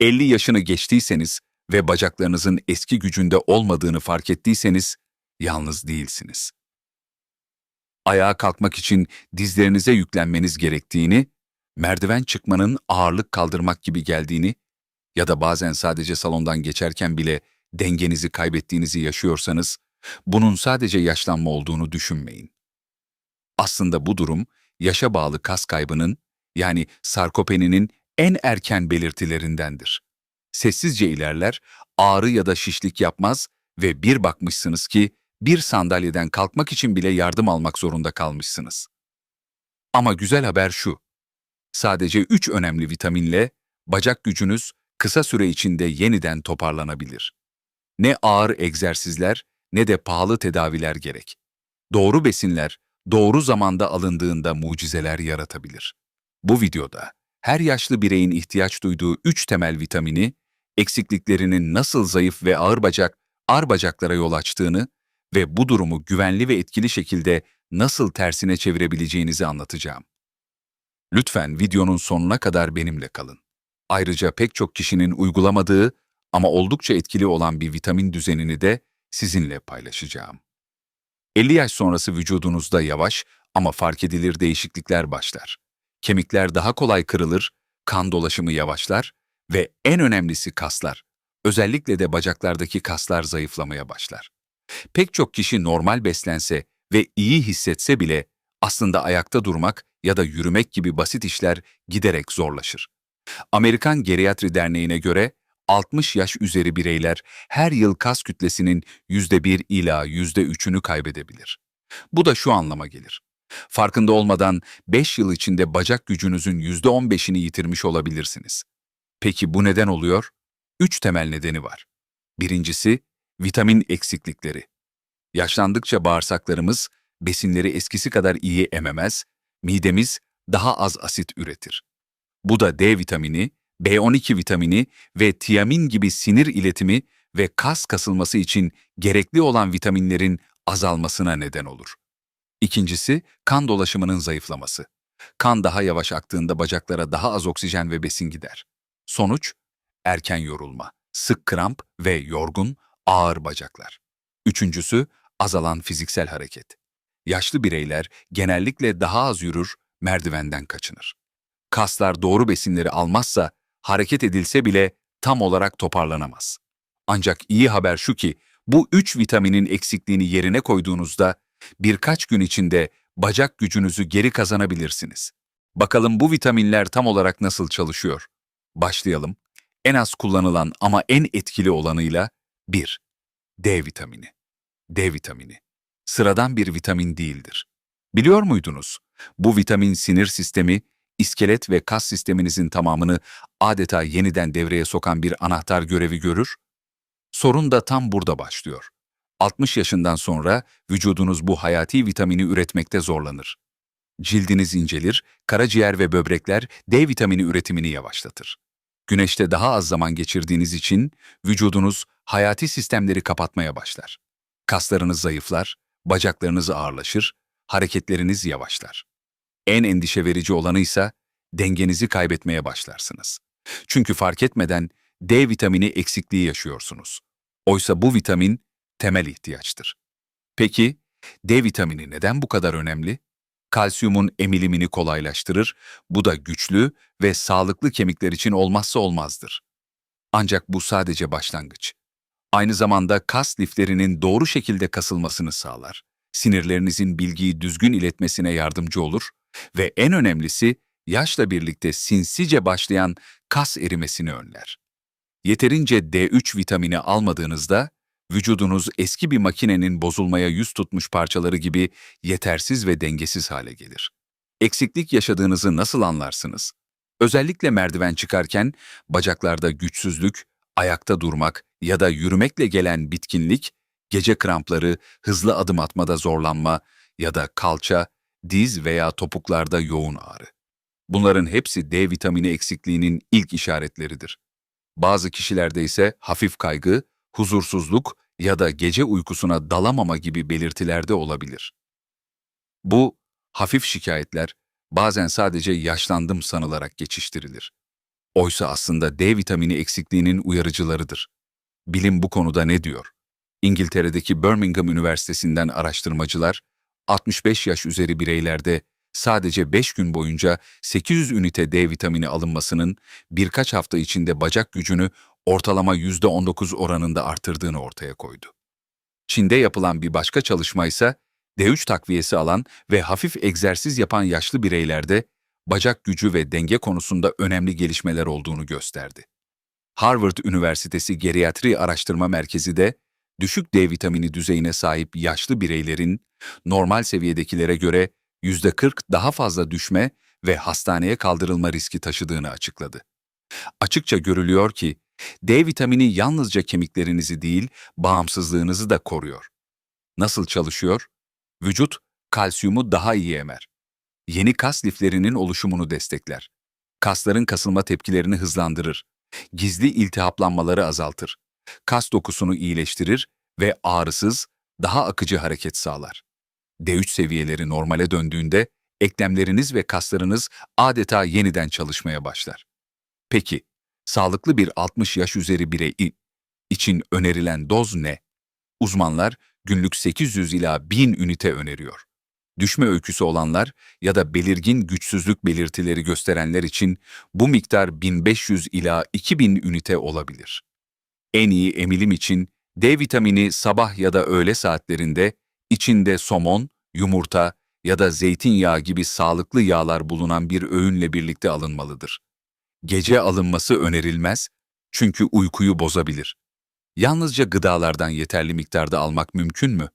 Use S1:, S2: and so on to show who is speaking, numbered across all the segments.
S1: 50 yaşını geçtiyseniz ve bacaklarınızın eski gücünde olmadığını fark ettiyseniz yalnız değilsiniz. Ayağa kalkmak için dizlerinize yüklenmeniz gerektiğini, merdiven çıkmanın ağırlık kaldırmak gibi geldiğini ya da bazen sadece salondan geçerken bile dengenizi kaybettiğinizi yaşıyorsanız, bunun sadece yaşlanma olduğunu düşünmeyin. Aslında bu durum, yaşa bağlı kas kaybının, yani sarkopeninin en erken belirtilerindendir. Sessizce ilerler, ağrı ya da şişlik yapmaz ve bir bakmışsınız ki bir sandalyeden kalkmak için bile yardım almak zorunda kalmışsınız. Ama güzel haber şu, sadece üç önemli vitaminle bacak gücünüz kısa süre içinde yeniden toparlanabilir. Ne ağır egzersizler ne de pahalı tedaviler gerek. Doğru besinler, doğru zamanda alındığında mucizeler yaratabilir. Bu videoda her yaşlı bireyin ihtiyaç duyduğu üç temel vitamini, eksikliklerinin nasıl zayıf ve ağır bacak, ağır bacaklara yol açtığını ve bu durumu güvenli ve etkili şekilde nasıl tersine çevirebileceğinizi anlatacağım. Lütfen videonun sonuna kadar benimle kalın. Ayrıca pek çok kişinin uygulamadığı ama oldukça etkili olan bir vitamin düzenini de sizinle paylaşacağım. 50 yaş sonrası vücudunuzda yavaş ama fark edilir değişiklikler başlar. Kemikler daha kolay kırılır, kan dolaşımı yavaşlar ve en önemlisi kaslar, özellikle de bacaklardaki kaslar zayıflamaya başlar. Pek çok kişi normal beslense ve iyi hissetse bile aslında ayakta durmak ya da yürümek gibi basit işler giderek zorlaşır. Amerikan Geriatri Derneği'ne göre 60 yaş üzeri bireyler her yıl kas kütlesinin %1 ila %3'ünü kaybedebilir. Bu da şu anlama gelir. Farkında olmadan 5 yıl içinde bacak gücünüzün %15'ini yitirmiş olabilirsiniz. Peki bu neden oluyor? 3 temel nedeni var. Birincisi, vitamin eksiklikleri. Yaşlandıkça bağırsaklarımız besinleri eskisi kadar iyi ememez, midemiz daha az asit üretir. Bu da D vitamini, B12 vitamini ve tiamin gibi sinir iletimi ve kas kasılması için gerekli olan vitaminlerin azalmasına neden olur. İkincisi, kan dolaşımının zayıflaması. Kan daha yavaş aktığında bacaklara daha az oksijen ve besin gider. Sonuç, erken yorulma, sık kramp ve yorgun, ağır bacaklar. Üçüncüsü, azalan fiziksel hareket. Yaşlı bireyler genellikle daha az yürür, merdivenden kaçınır. Kaslar doğru besinleri almazsa, hareket edilse bile tam olarak toparlanamaz. Ancak iyi haber şu ki, bu üç vitaminin eksikliğini yerine koyduğunuzda, birkaç gün içinde bacak gücünüzü geri kazanabilirsiniz. Bakalım bu vitaminler tam olarak nasıl çalışıyor? Başlayalım. En az kullanılan ama en etkili olanıyla 1. D vitamini. D vitamini. Sıradan bir vitamin değildir. Biliyor muydunuz? Bu vitamin sinir sistemi, iskelet ve kas sisteminizin tamamını adeta yeniden devreye sokan bir anahtar görevi görür. Sorun da tam burada başlıyor. 60 yaşından sonra vücudunuz bu hayati vitamini üretmekte zorlanır. Cildiniz incelir, karaciğer ve böbrekler D vitamini üretimini yavaşlatır. Güneşte daha az zaman geçirdiğiniz için vücudunuz hayati sistemleri kapatmaya başlar. Kaslarınız zayıflar, bacaklarınız ağırlaşır, hareketleriniz yavaşlar. En endişe verici olanı ise dengenizi kaybetmeye başlarsınız. Çünkü fark etmeden D vitamini eksikliği yaşıyorsunuz. Oysa bu vitamin temel ihtiyaçtır. Peki D vitamini neden bu kadar önemli? Kalsiyumun emilimini kolaylaştırır, bu da güçlü ve sağlıklı kemikler için olmazsa olmazdır. Ancak bu sadece başlangıç. Aynı zamanda kas liflerinin doğru şekilde kasılmasını sağlar. Sinirlerinizin bilgiyi düzgün iletmesine yardımcı olur ve en önemlisi yaşla birlikte sinsice başlayan kas erimesini önler. Yeterince D3 vitamini almadığınızda vücudunuz eski bir makinenin bozulmaya yüz tutmuş parçaları gibi yetersiz ve dengesiz hale gelir. Eksiklik yaşadığınızı nasıl anlarsınız? Özellikle merdiven çıkarken bacaklarda güçsüzlük, ayakta durmak ya da yürümekle gelen bitkinlik, gece krampları, hızlı adım atmada zorlanma ya da kalça, diz veya topuklarda yoğun ağrı. Bunların hepsi D vitamini eksikliğinin ilk işaretleridir. Bazı kişilerde ise hafif kaygı, huzursuzluk ya da gece uykusuna dalamama gibi belirtilerde olabilir. Bu hafif şikayetler bazen sadece yaşlandım sanılarak geçiştirilir. Oysa aslında D vitamini eksikliğinin uyarıcılarıdır. Bilim bu konuda ne diyor? İngiltere'deki Birmingham Üniversitesi'nden araştırmacılar, 65 yaş üzeri bireylerde sadece 5 gün boyunca 800 ünite D vitamini alınmasının birkaç hafta içinde bacak gücünü ortalama %19 oranında artırdığını ortaya koydu. Çin'de yapılan bir başka çalışma ise D3 takviyesi alan ve hafif egzersiz yapan yaşlı bireylerde bacak gücü ve denge konusunda önemli gelişmeler olduğunu gösterdi. Harvard Üniversitesi Geriatri Araştırma Merkezi de düşük D vitamini düzeyine sahip yaşlı bireylerin normal seviyedekilere göre %40 daha fazla düşme ve hastaneye kaldırılma riski taşıdığını açıkladı. Açıkça görülüyor ki D vitamini yalnızca kemiklerinizi değil, bağımsızlığınızı da koruyor. Nasıl çalışıyor? Vücut kalsiyumu daha iyi emer. Yeni kas liflerinin oluşumunu destekler. Kasların kasılma tepkilerini hızlandırır. Gizli iltihaplanmaları azaltır. Kas dokusunu iyileştirir ve ağrısız, daha akıcı hareket sağlar. D3 seviyeleri normale döndüğünde eklemleriniz ve kaslarınız adeta yeniden çalışmaya başlar. Peki, sağlıklı bir 60 yaş üzeri birey için önerilen doz ne? Uzmanlar günlük 800 ila 1000 ünite öneriyor. Düşme öyküsü olanlar ya da belirgin güçsüzlük belirtileri gösterenler için bu miktar 1500 ila 2000 ünite olabilir. En iyi emilim için D vitamini sabah ya da öğle saatlerinde içinde somon, yumurta ya da zeytinyağı gibi sağlıklı yağlar bulunan bir öğünle birlikte alınmalıdır. Gece alınması önerilmez çünkü uykuyu bozabilir. Yalnızca gıdalardan yeterli miktarda almak mümkün mü?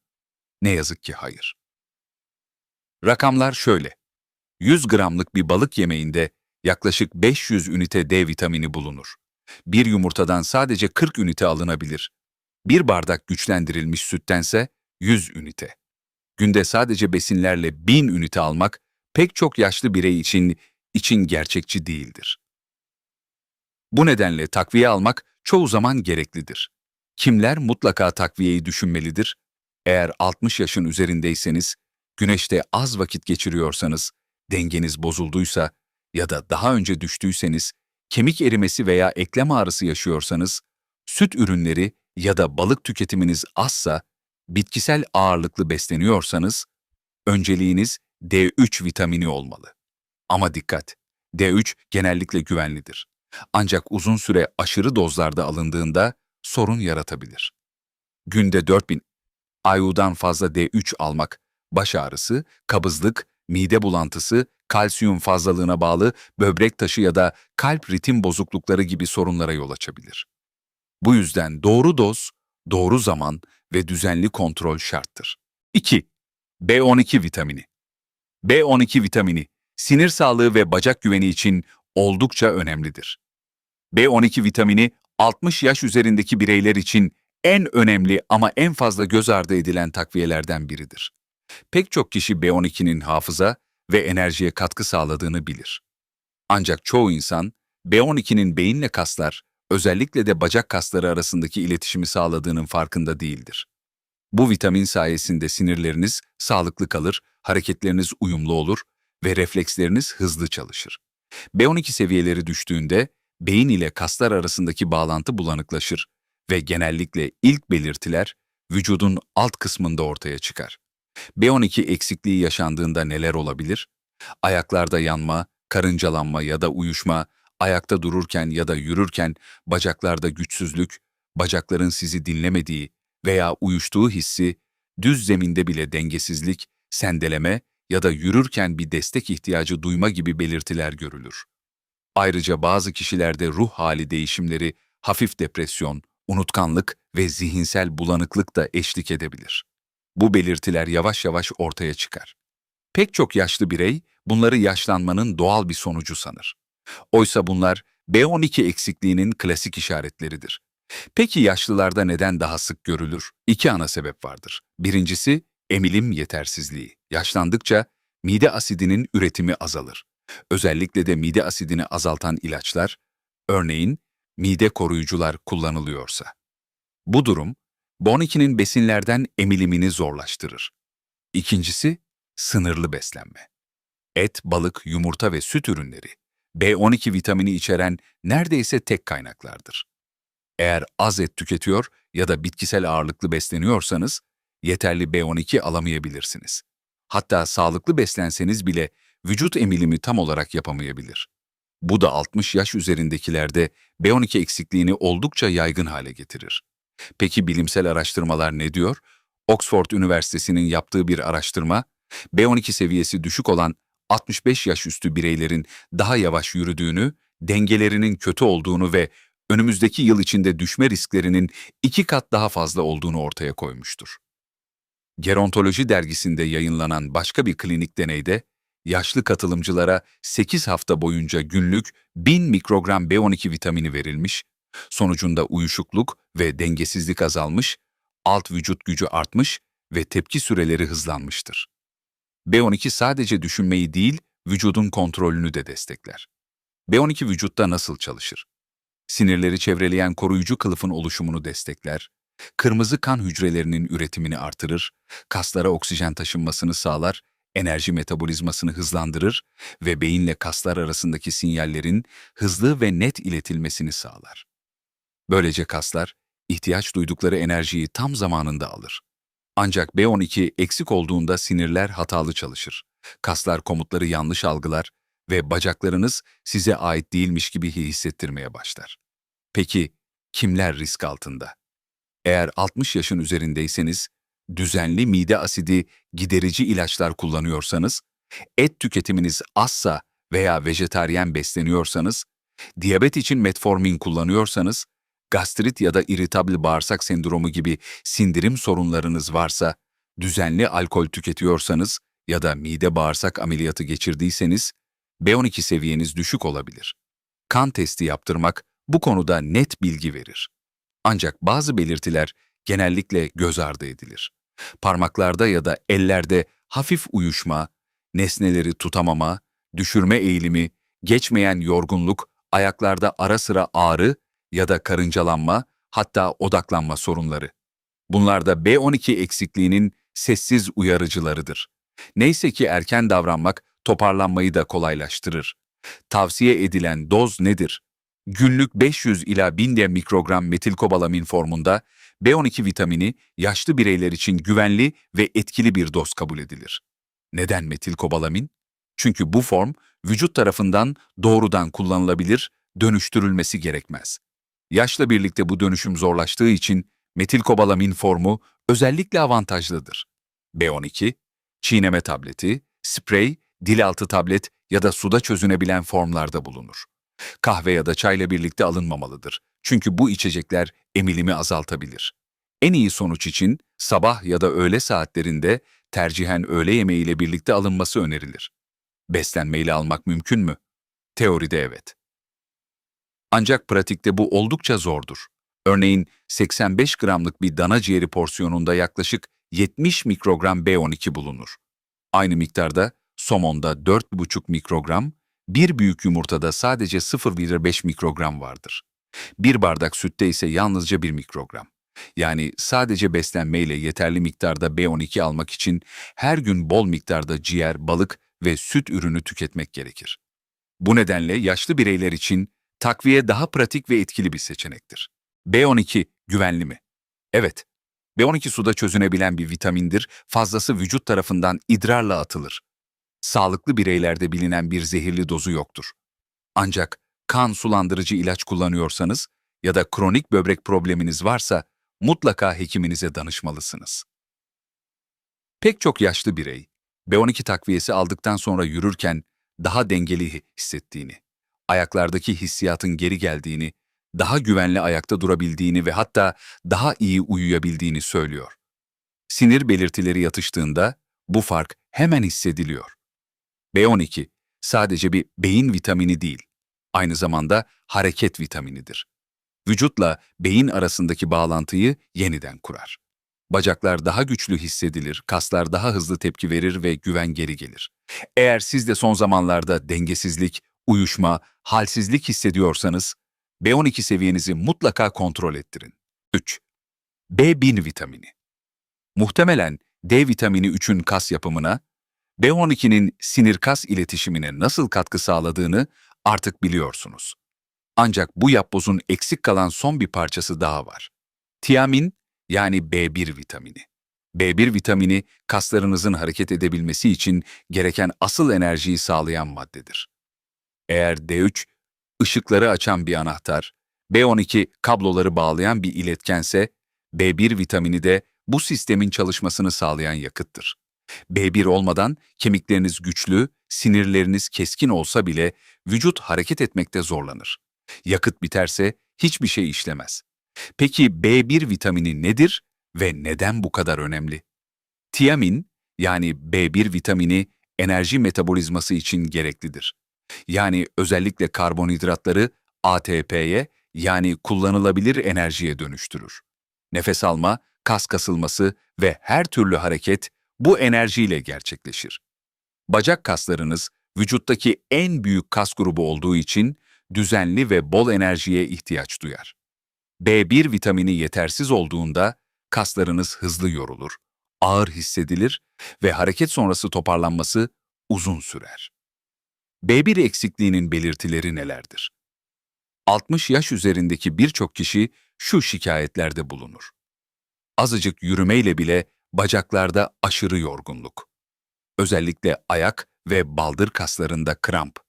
S1: Ne yazık ki hayır. Rakamlar şöyle. 100 gramlık bir balık yemeğinde yaklaşık 500 ünite D vitamini bulunur. Bir yumurtadan sadece 40 ünite alınabilir. Bir bardak güçlendirilmiş süttense 100 ünite. Günde sadece besinlerle 1000 ünite almak pek çok yaşlı birey için için gerçekçi değildir. Bu nedenle takviye almak çoğu zaman gereklidir. Kimler mutlaka takviyeyi düşünmelidir? Eğer 60 yaşın üzerindeyseniz, güneşte az vakit geçiriyorsanız, dengeniz bozulduysa ya da daha önce düştüyseniz, kemik erimesi veya eklem ağrısı yaşıyorsanız, süt ürünleri ya da balık tüketiminiz azsa, bitkisel ağırlıklı besleniyorsanız, önceliğiniz D3 vitamini olmalı. Ama dikkat, D3 genellikle güvenlidir. Ancak uzun süre aşırı dozlarda alındığında sorun yaratabilir. Günde 4000 IU'dan fazla D3 almak, baş ağrısı, kabızlık, mide bulantısı, kalsiyum fazlalığına bağlı böbrek taşı ya da kalp ritim bozuklukları gibi sorunlara yol açabilir. Bu yüzden doğru doz, doğru zaman ve düzenli kontrol şarttır. 2. B12 vitamini B12 vitamini, sinir sağlığı ve bacak güveni için oldukça önemlidir. B12 vitamini 60 yaş üzerindeki bireyler için en önemli ama en fazla göz ardı edilen takviyelerden biridir. Pek çok kişi B12'nin hafıza ve enerjiye katkı sağladığını bilir. Ancak çoğu insan B12'nin beyinle kaslar, özellikle de bacak kasları arasındaki iletişimi sağladığının farkında değildir. Bu vitamin sayesinde sinirleriniz sağlıklı kalır, hareketleriniz uyumlu olur ve refleksleriniz hızlı çalışır. B12 seviyeleri düştüğünde beyin ile kaslar arasındaki bağlantı bulanıklaşır ve genellikle ilk belirtiler vücudun alt kısmında ortaya çıkar. B12 eksikliği yaşandığında neler olabilir? Ayaklarda yanma, karıncalanma ya da uyuşma, ayakta dururken ya da yürürken bacaklarda güçsüzlük, bacakların sizi dinlemediği veya uyuştuğu hissi, düz zeminde bile dengesizlik, sendeleme ya da yürürken bir destek ihtiyacı duyma gibi belirtiler görülür. Ayrıca bazı kişilerde ruh hali değişimleri, hafif depresyon, unutkanlık ve zihinsel bulanıklık da eşlik edebilir. Bu belirtiler yavaş yavaş ortaya çıkar. Pek çok yaşlı birey bunları yaşlanmanın doğal bir sonucu sanır. Oysa bunlar B12 eksikliğinin klasik işaretleridir. Peki yaşlılarda neden daha sık görülür? İki ana sebep vardır. Birincisi emilim yetersizliği. Yaşlandıkça mide asidinin üretimi azalır. Özellikle de mide asidini azaltan ilaçlar, örneğin mide koruyucular kullanılıyorsa. Bu durum, B12'nin besinlerden emilimini zorlaştırır. İkincisi, sınırlı beslenme. Et, balık, yumurta ve süt ürünleri B12 vitamini içeren neredeyse tek kaynaklardır. Eğer az et tüketiyor ya da bitkisel ağırlıklı besleniyorsanız yeterli B12 alamayabilirsiniz. Hatta sağlıklı beslenseniz bile vücut emilimi tam olarak yapamayabilir. Bu da 60 yaş üzerindekilerde B12 eksikliğini oldukça yaygın hale getirir. Peki bilimsel araştırmalar ne diyor? Oxford Üniversitesi'nin yaptığı bir araştırma, B12 seviyesi düşük olan 65 yaş üstü bireylerin daha yavaş yürüdüğünü, dengelerinin kötü olduğunu ve önümüzdeki yıl içinde düşme risklerinin iki kat daha fazla olduğunu ortaya koymuştur. Gerontoloji dergisinde yayınlanan başka bir klinik deneyde, yaşlı katılımcılara 8 hafta boyunca günlük 1000 mikrogram B12 vitamini verilmiş, sonucunda uyuşukluk ve dengesizlik azalmış, alt vücut gücü artmış ve tepki süreleri hızlanmıştır. B12 sadece düşünmeyi değil, vücudun kontrolünü de destekler. B12 vücutta nasıl çalışır? Sinirleri çevreleyen koruyucu kılıfın oluşumunu destekler, kırmızı kan hücrelerinin üretimini artırır, kaslara oksijen taşınmasını sağlar, enerji metabolizmasını hızlandırır ve beyinle kaslar arasındaki sinyallerin hızlı ve net iletilmesini sağlar. Böylece kaslar, ihtiyaç duydukları enerjiyi tam zamanında alır. Ancak B12 eksik olduğunda sinirler hatalı çalışır. Kaslar komutları yanlış algılar ve bacaklarınız size ait değilmiş gibi hissettirmeye başlar. Peki kimler risk altında? Eğer 60 yaşın üzerindeyseniz, düzenli mide asidi giderici ilaçlar kullanıyorsanız, et tüketiminiz azsa veya vejetaryen besleniyorsanız, diyabet için metformin kullanıyorsanız, gastrit ya da irritable bağırsak sendromu gibi sindirim sorunlarınız varsa, düzenli alkol tüketiyorsanız ya da mide bağırsak ameliyatı geçirdiyseniz, B12 seviyeniz düşük olabilir. Kan testi yaptırmak bu konuda net bilgi verir. Ancak bazı belirtiler genellikle göz ardı edilir. Parmaklarda ya da ellerde hafif uyuşma, nesneleri tutamama, düşürme eğilimi, geçmeyen yorgunluk, ayaklarda ara sıra ağrı ya da karıncalanma, hatta odaklanma sorunları. Bunlar da B12 eksikliğinin sessiz uyarıcılarıdır. Neyse ki erken davranmak toparlanmayı da kolaylaştırır. Tavsiye edilen doz nedir? Günlük 500 ila 1000 de mikrogram metilkobalamin formunda B12 vitamini yaşlı bireyler için güvenli ve etkili bir doz kabul edilir. Neden metilkobalamin? Çünkü bu form vücut tarafından doğrudan kullanılabilir, dönüştürülmesi gerekmez. Yaşla birlikte bu dönüşüm zorlaştığı için metilkobalamin formu özellikle avantajlıdır. B12, çiğneme tableti, sprey, dilaltı tablet ya da suda çözünebilen formlarda bulunur. Kahve ya da çayla birlikte alınmamalıdır. Çünkü bu içecekler emilimi azaltabilir. En iyi sonuç için sabah ya da öğle saatlerinde tercihen öğle yemeğiyle birlikte alınması önerilir. Beslenmeyle almak mümkün mü? Teoride evet. Ancak pratikte bu oldukça zordur. Örneğin 85 gramlık bir dana ciğeri porsiyonunda yaklaşık 70 mikrogram B12 bulunur. Aynı miktarda somonda 4,5 mikrogram, bir büyük yumurtada sadece 0,5 mikrogram vardır. Bir bardak sütte ise yalnızca 1 mikrogram. Yani sadece beslenmeyle yeterli miktarda B12 almak için her gün bol miktarda ciğer, balık ve süt ürünü tüketmek gerekir. Bu nedenle yaşlı bireyler için takviye daha pratik ve etkili bir seçenektir. B12 güvenli mi? Evet. B12 suda çözünebilen bir vitamindir, fazlası vücut tarafından idrarla atılır. Sağlıklı bireylerde bilinen bir zehirli dozu yoktur. Ancak kan sulandırıcı ilaç kullanıyorsanız ya da kronik böbrek probleminiz varsa mutlaka hekiminize danışmalısınız. Pek çok yaşlı birey, B12 takviyesi aldıktan sonra yürürken daha dengeli hissettiğini, ayaklardaki hissiyatın geri geldiğini, daha güvenli ayakta durabildiğini ve hatta daha iyi uyuyabildiğini söylüyor. Sinir belirtileri yatıştığında bu fark hemen hissediliyor. B12 sadece bir beyin vitamini değil, aynı zamanda hareket vitaminidir. Vücutla beyin arasındaki bağlantıyı yeniden kurar. Bacaklar daha güçlü hissedilir, kaslar daha hızlı tepki verir ve güven geri gelir. Eğer siz de son zamanlarda dengesizlik, uyuşma, halsizlik hissediyorsanız, B12 seviyenizi mutlaka kontrol ettirin. 3. B1000 vitamini. Muhtemelen D vitamini 3'ün kas yapımına, B12'nin sinir-kas iletişimine nasıl katkı sağladığını Artık biliyorsunuz. Ancak bu yapbozun eksik kalan son bir parçası daha var. Tiamin yani B1 vitamini. B1 vitamini kaslarınızın hareket edebilmesi için gereken asıl enerjiyi sağlayan maddedir. Eğer D3 ışıkları açan bir anahtar, B12 kabloları bağlayan bir iletkense, B1 vitamini de bu sistemin çalışmasını sağlayan yakıttır. B1 olmadan kemikleriniz güçlü, sinirleriniz keskin olsa bile vücut hareket etmekte zorlanır. Yakıt biterse hiçbir şey işlemez. Peki B1 vitamini nedir ve neden bu kadar önemli? Tiamin yani B1 vitamini enerji metabolizması için gereklidir. Yani özellikle karbonhidratları ATP'ye yani kullanılabilir enerjiye dönüştürür. Nefes alma, kas kasılması ve her türlü hareket bu enerjiyle gerçekleşir. Bacak kaslarınız vücuttaki en büyük kas grubu olduğu için düzenli ve bol enerjiye ihtiyaç duyar. B1 vitamini yetersiz olduğunda kaslarınız hızlı yorulur, ağır hissedilir ve hareket sonrası toparlanması uzun sürer. B1 eksikliğinin belirtileri nelerdir? 60 yaş üzerindeki birçok kişi şu şikayetlerde bulunur. Azıcık yürümeyle bile bacaklarda aşırı yorgunluk. Özellikle ayak ve baldır kaslarında kramp.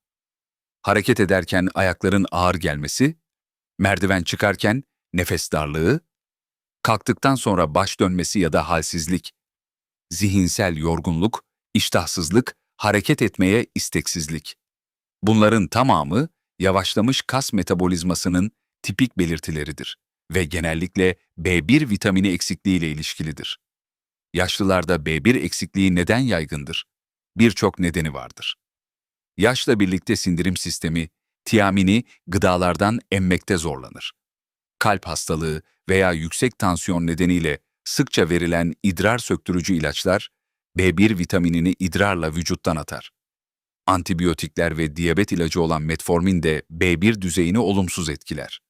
S1: Hareket ederken ayakların ağır gelmesi, merdiven çıkarken nefes darlığı, kalktıktan sonra baş dönmesi ya da halsizlik, zihinsel yorgunluk, iştahsızlık, hareket etmeye isteksizlik. Bunların tamamı yavaşlamış kas metabolizmasının tipik belirtileridir ve genellikle B1 vitamini eksikliği ile ilişkilidir. Yaşlılarda B1 eksikliği neden yaygındır? Birçok nedeni vardır. Yaşla birlikte sindirim sistemi, tiamini gıdalardan emmekte zorlanır. Kalp hastalığı veya yüksek tansiyon nedeniyle sıkça verilen idrar söktürücü ilaçlar, B1 vitaminini idrarla vücuttan atar. Antibiyotikler ve diyabet ilacı olan metformin de B1 düzeyini olumsuz etkiler.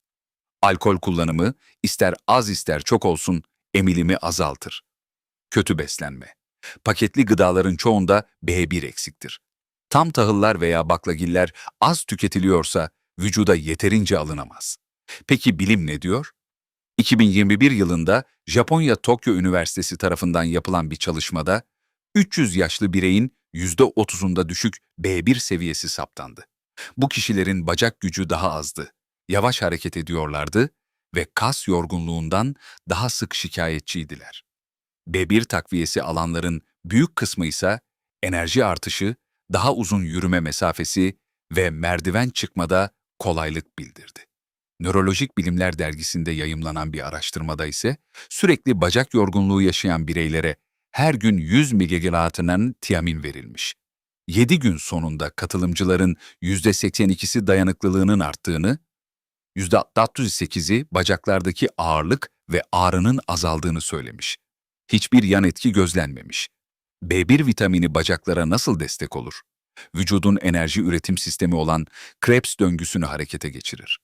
S1: Alkol kullanımı, ister az ister çok olsun, emilimi azaltır. Kötü beslenme. Paketli gıdaların çoğunda B1 eksiktir. Tam tahıllar veya baklagiller az tüketiliyorsa vücuda yeterince alınamaz. Peki bilim ne diyor? 2021 yılında Japonya Tokyo Üniversitesi tarafından yapılan bir çalışmada 300 yaşlı bireyin %30'unda düşük B1 seviyesi saptandı. Bu kişilerin bacak gücü daha azdı, yavaş hareket ediyorlardı ve kas yorgunluğundan daha sık şikayetçiydiler. B1 takviyesi alanların büyük kısmı ise enerji artışı, daha uzun yürüme mesafesi ve merdiven çıkmada kolaylık bildirdi. Nörolojik Bilimler dergisinde yayımlanan bir araştırmada ise sürekli bacak yorgunluğu yaşayan bireylere her gün 100 mg'ın tiamin verilmiş. 7 gün sonunda katılımcıların %82'si dayanıklılığının arttığını, %68'i bacaklardaki ağırlık ve ağrının azaldığını söylemiş. Hiçbir yan etki gözlenmemiş. B1 vitamini bacaklara nasıl destek olur? Vücudun enerji üretim sistemi olan Krebs döngüsünü harekete geçirir.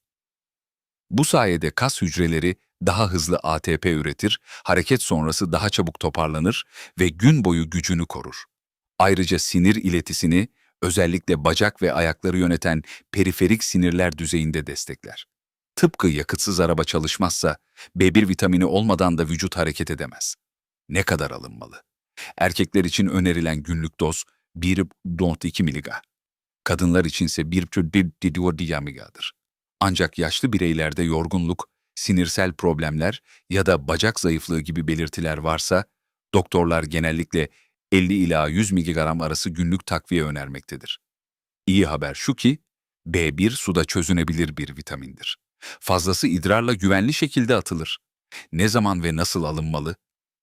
S1: Bu sayede kas hücreleri daha hızlı ATP üretir, hareket sonrası daha çabuk toparlanır ve gün boyu gücünü korur. Ayrıca sinir iletisini, özellikle bacak ve ayakları yöneten periferik sinirler düzeyinde destekler. Tıpkı yakıtsız araba çalışmazsa, B1 vitamini olmadan da vücut hareket edemez. Ne kadar alınmalı? Erkekler için önerilen günlük doz 1.2 mg. Kadınlar içinse 1.1 mg'dır. Ancak yaşlı bireylerde yorgunluk, sinirsel problemler ya da bacak zayıflığı gibi belirtiler varsa, doktorlar genellikle 50 ila 100 mg arası günlük takviye önermektedir. İyi haber şu ki, B1 suda çözünebilir bir vitamindir. Fazlası idrarla güvenli şekilde atılır. Ne zaman ve nasıl alınmalı?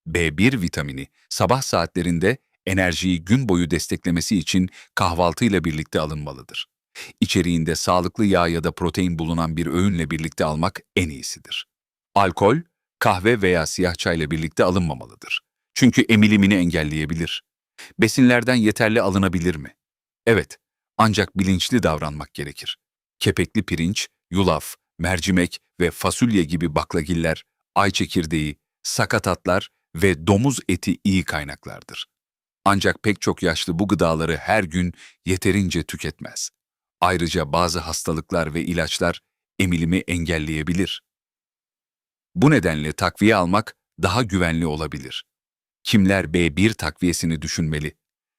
S1: B1 vitamini sabah saatlerinde enerjiyi gün boyu desteklemesi için kahvaltıyla birlikte alınmalıdır. İçeriğinde sağlıklı yağ ya da protein bulunan bir öğünle birlikte almak en iyisidir. Alkol, kahve veya siyah çayla birlikte alınmamalıdır. Çünkü emilimini engelleyebilir. Besinlerden yeterli alınabilir mi? Evet, ancak bilinçli davranmak gerekir. Kepekli pirinç, yulaf, mercimek ve fasulye gibi baklagiller, ay çekirdeği, sakatatlar ve domuz eti iyi kaynaklardır. Ancak pek çok yaşlı bu gıdaları her gün yeterince tüketmez. Ayrıca bazı hastalıklar ve ilaçlar emilimi engelleyebilir. Bu nedenle takviye almak daha güvenli olabilir. Kimler B1 takviyesini düşünmeli?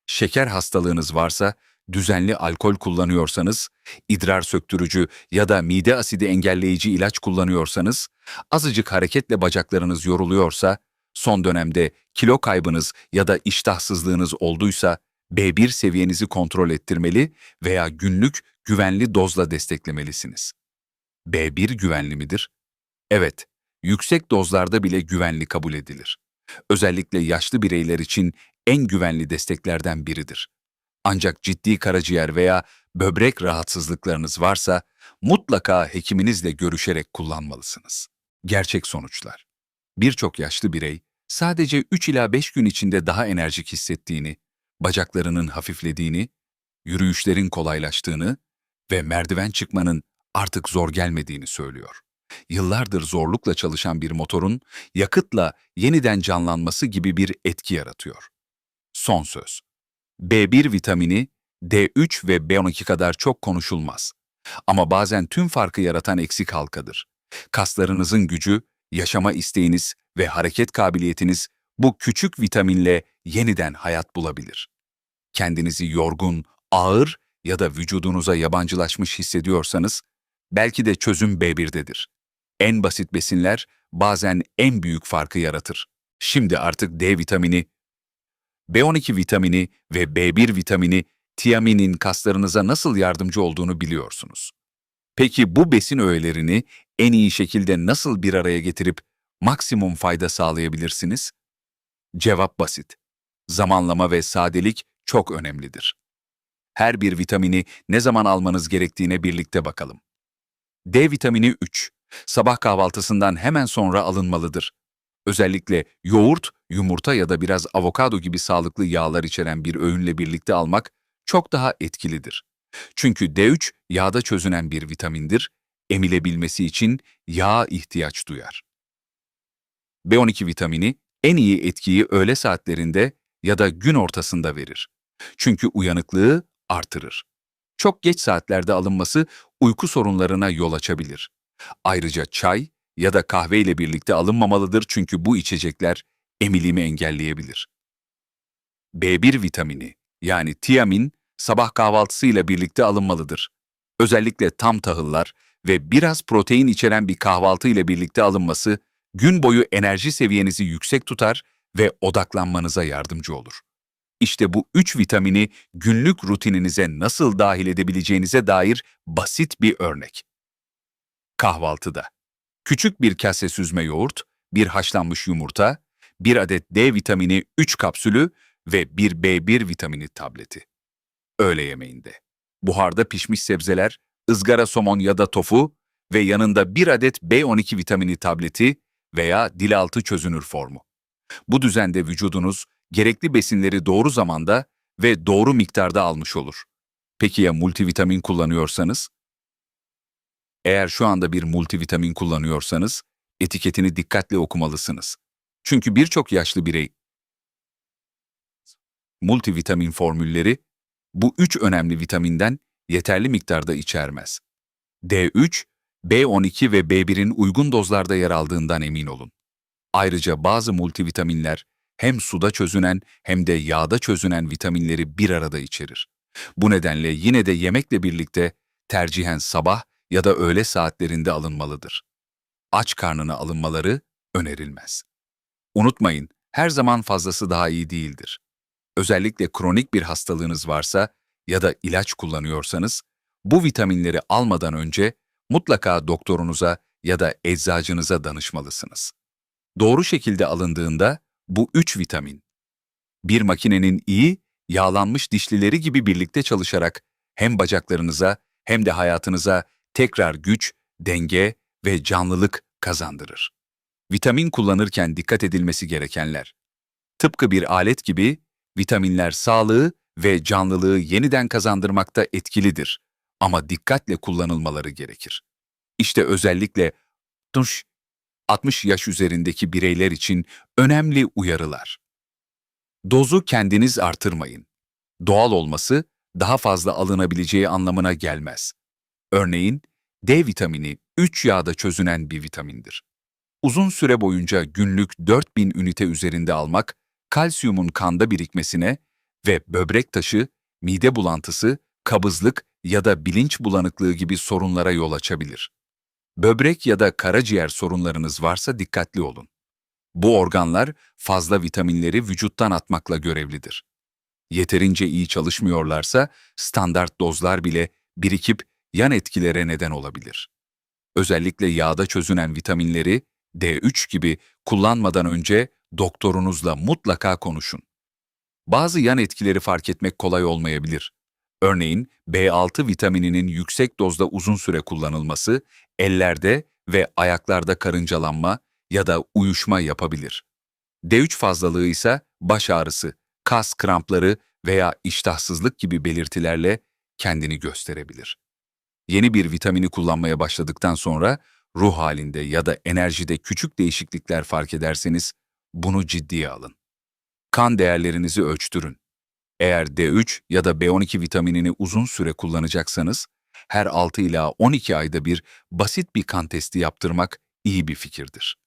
S1: Şeker hastalığınız varsa, düzenli alkol kullanıyorsanız, idrar söktürücü ya da mide asidi engelleyici ilaç kullanıyorsanız, azıcık hareketle bacaklarınız yoruluyorsa, son dönemde kilo kaybınız ya da iştahsızlığınız olduysa, B1 seviyenizi kontrol ettirmeli veya günlük güvenli dozla desteklemelisiniz. B1 güvenli midir? Evet, yüksek dozlarda bile güvenli kabul edilir. Özellikle yaşlı bireyler için en güvenli desteklerden biridir. Ancak ciddi karaciğer veya böbrek rahatsızlıklarınız varsa mutlaka hekiminizle görüşerek kullanmalısınız. Gerçek sonuçlar. Birçok yaşlı birey sadece 3 ila 5 gün içinde daha enerjik hissettiğini, bacaklarının hafiflediğini, yürüyüşlerin kolaylaştığını ve merdiven çıkmanın artık zor gelmediğini söylüyor. Yıllardır zorlukla çalışan bir motorun yakıtla yeniden canlanması gibi bir etki yaratıyor. Son söz. B1 vitamini D3 ve B12 kadar çok konuşulmaz. Ama bazen tüm farkı yaratan eksik halkadır. Kaslarınızın gücü, yaşama isteğiniz ve hareket kabiliyetiniz bu küçük vitaminle yeniden hayat bulabilir. Kendinizi yorgun, ağır ya da vücudunuza yabancılaşmış hissediyorsanız, belki de çözüm B1'dedir. En basit besinler bazen en büyük farkı yaratır. Şimdi artık D vitamini, B12 vitamini ve B1 vitamini tiaminin kaslarınıza nasıl yardımcı olduğunu biliyorsunuz. Peki bu besin öğelerini en iyi şekilde nasıl bir araya getirip maksimum fayda sağlayabilirsiniz? Cevap basit. Zamanlama ve sadelik çok önemlidir. Her bir vitamini ne zaman almanız gerektiğine birlikte bakalım. D vitamini 3. Sabah kahvaltısından hemen sonra alınmalıdır. Özellikle yoğurt, yumurta ya da biraz avokado gibi sağlıklı yağlar içeren bir öğünle birlikte almak çok daha etkilidir. Çünkü D3 yağda çözünen bir vitamindir, emilebilmesi için yağa ihtiyaç duyar. B12 vitamini en iyi etkiyi öğle saatlerinde ya da gün ortasında verir. Çünkü uyanıklığı artırır. Çok geç saatlerde alınması uyku sorunlarına yol açabilir. Ayrıca çay ya da kahve ile birlikte alınmamalıdır çünkü bu içecekler emilimi engelleyebilir. B1 vitamini yani tiamin sabah kahvaltısıyla birlikte alınmalıdır. Özellikle tam tahıllar ve biraz protein içeren bir kahvaltı ile birlikte alınması gün boyu enerji seviyenizi yüksek tutar ve odaklanmanıza yardımcı olur. İşte bu üç vitamini günlük rutininize nasıl dahil edebileceğinize dair basit bir örnek. Kahvaltıda Küçük bir kase süzme yoğurt, bir haşlanmış yumurta, bir adet D vitamini 3 kapsülü ve bir B1 vitamini tableti. Öğle yemeğinde. Buharda pişmiş sebzeler, ızgara somon ya da tofu ve yanında bir adet B12 vitamini tableti veya dilaltı çözünür formu. Bu düzende vücudunuz gerekli besinleri doğru zamanda ve doğru miktarda almış olur. Peki ya multivitamin kullanıyorsanız? Eğer şu anda bir multivitamin kullanıyorsanız, etiketini dikkatle okumalısınız. Çünkü birçok yaşlı birey multivitamin formülleri bu üç önemli vitaminden yeterli miktarda içermez. D3, B12 ve B1'in uygun dozlarda yer aldığından emin olun. Ayrıca bazı multivitaminler hem suda çözünen hem de yağda çözünen vitaminleri bir arada içerir. Bu nedenle yine de yemekle birlikte tercihen sabah ya da öğle saatlerinde alınmalıdır. Aç karnına alınmaları önerilmez. Unutmayın, her zaman fazlası daha iyi değildir. Özellikle kronik bir hastalığınız varsa ya da ilaç kullanıyorsanız, bu vitaminleri almadan önce mutlaka doktorunuza ya da eczacınıza danışmalısınız. Doğru şekilde alındığında bu üç vitamin, bir makinenin iyi, yağlanmış dişlileri gibi birlikte çalışarak hem bacaklarınıza hem de hayatınıza tekrar güç, denge ve canlılık kazandırır. Vitamin kullanırken dikkat edilmesi gerekenler. Tıpkı bir alet gibi vitaminler sağlığı ve canlılığı yeniden kazandırmakta etkilidir ama dikkatle kullanılmaları gerekir. İşte özellikle 60 yaş üzerindeki bireyler için önemli uyarılar. Dozu kendiniz artırmayın. Doğal olması daha fazla alınabileceği anlamına gelmez. Örneğin, D vitamini 3 yağda çözünen bir vitamindir. Uzun süre boyunca günlük 4000 ünite üzerinde almak, kalsiyumun kanda birikmesine ve böbrek taşı, mide bulantısı, kabızlık ya da bilinç bulanıklığı gibi sorunlara yol açabilir. Böbrek ya da karaciğer sorunlarınız varsa dikkatli olun. Bu organlar fazla vitaminleri vücuttan atmakla görevlidir. Yeterince iyi çalışmıyorlarsa standart dozlar bile birikip yan etkilere neden olabilir. Özellikle yağda çözünen vitaminleri D3 gibi kullanmadan önce doktorunuzla mutlaka konuşun. Bazı yan etkileri fark etmek kolay olmayabilir. Örneğin B6 vitamininin yüksek dozda uzun süre kullanılması ellerde ve ayaklarda karıncalanma ya da uyuşma yapabilir. D3 fazlalığı ise baş ağrısı, kas krampları veya iştahsızlık gibi belirtilerle kendini gösterebilir. Yeni bir vitamini kullanmaya başladıktan sonra ruh halinde ya da enerjide küçük değişiklikler fark ederseniz bunu ciddiye alın. Kan değerlerinizi ölçtürün. Eğer D3 ya da B12 vitaminini uzun süre kullanacaksanız, her 6 ila 12 ayda bir basit bir kan testi yaptırmak iyi bir fikirdir.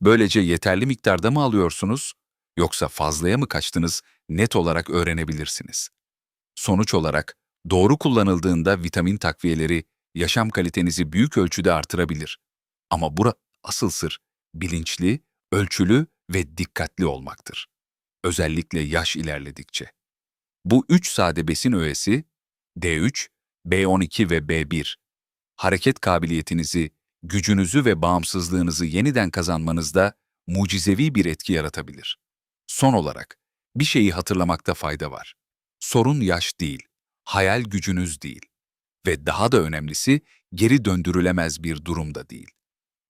S1: Böylece yeterli miktarda mı alıyorsunuz, yoksa fazlaya mı kaçtınız net olarak öğrenebilirsiniz. Sonuç olarak, doğru kullanıldığında vitamin takviyeleri yaşam kalitenizi büyük ölçüde artırabilir. Ama bura asıl sır, bilinçli, ölçülü ve dikkatli olmaktır. Özellikle yaş ilerledikçe. Bu üç sade besin öğesi, D3, B12 ve B1, hareket kabiliyetinizi, gücünüzü ve bağımsızlığınızı yeniden kazanmanızda mucizevi bir etki yaratabilir. Son olarak, bir şeyi hatırlamakta fayda var. Sorun yaş değil, hayal gücünüz değil. Ve daha da önemlisi, geri döndürülemez bir durumda değil.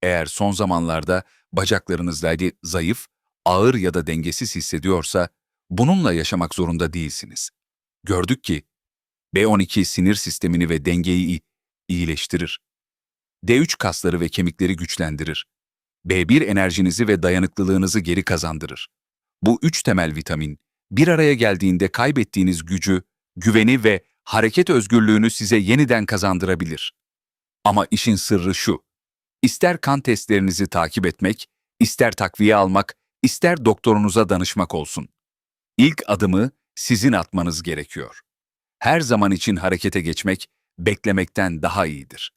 S1: Eğer son zamanlarda bacaklarınızda zayıf, ağır ya da dengesiz hissediyorsa, bununla yaşamak zorunda değilsiniz. Gördük ki, B12 sinir sistemini ve dengeyi iyileştirir. D3 kasları ve kemikleri güçlendirir. B1 enerjinizi ve dayanıklılığınızı geri kazandırır. Bu üç temel vitamin, bir araya geldiğinde kaybettiğiniz gücü, güveni ve hareket özgürlüğünü size yeniden kazandırabilir. Ama işin sırrı şu, ister kan testlerinizi takip etmek, ister takviye almak, ister doktorunuza danışmak olsun. İlk adımı sizin atmanız gerekiyor. Her zaman için harekete geçmek, beklemekten daha iyidir.